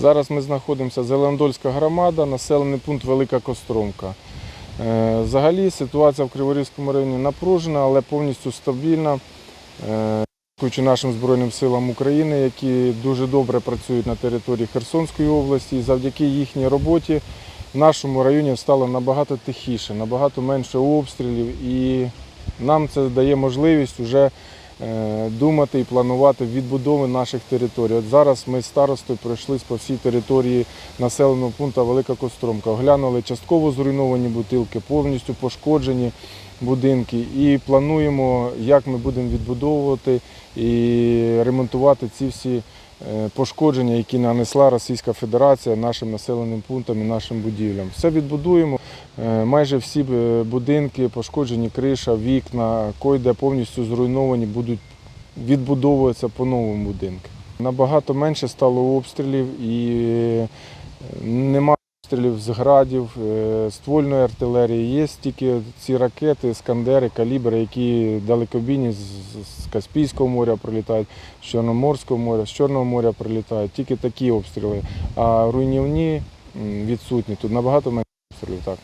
Зараз ми знаходимося Зеландольська громада, населений пункт Велика Костромка. Е, Взагалі ситуація в Криворізькому районі напружена, але повністю стабільна. Е, Дякуючи нашим Збройним силам України, які дуже добре працюють на території Херсонської області, і завдяки їхній роботі в нашому районі стало набагато тихіше, набагато менше обстрілів, і нам це дає можливість вже думати і планувати відбудови наших територій. От зараз ми з старостою пройшлись по всій території населеного пункту Велика Костромка. Оглянули частково зруйновані бутилки, повністю пошкоджені будинки і плануємо, як ми будемо відбудовувати і ремонтувати ці всі е, пошкодження, які нанесла Російська Федерація нашим населеним пунктам і нашим будівлям. Все відбудуємо. Е, Майже всі е, будинки, пошкоджені криша, вікна, койде повністю зруйновані, будуть відбудовуватися по новому будинку. Набагато менше стало обстрілів і е, обстрілів з градів, е, ствольної артилерії. Є тільки ці ракети, скандери, калібри, які далекобійні з Каспійського моря прилітають, з Чорноморського моря, з Чорного моря прилітають. Тільки такі обстріли. А руйнівні відсутні. Тут набагато менше обстрілів. Так.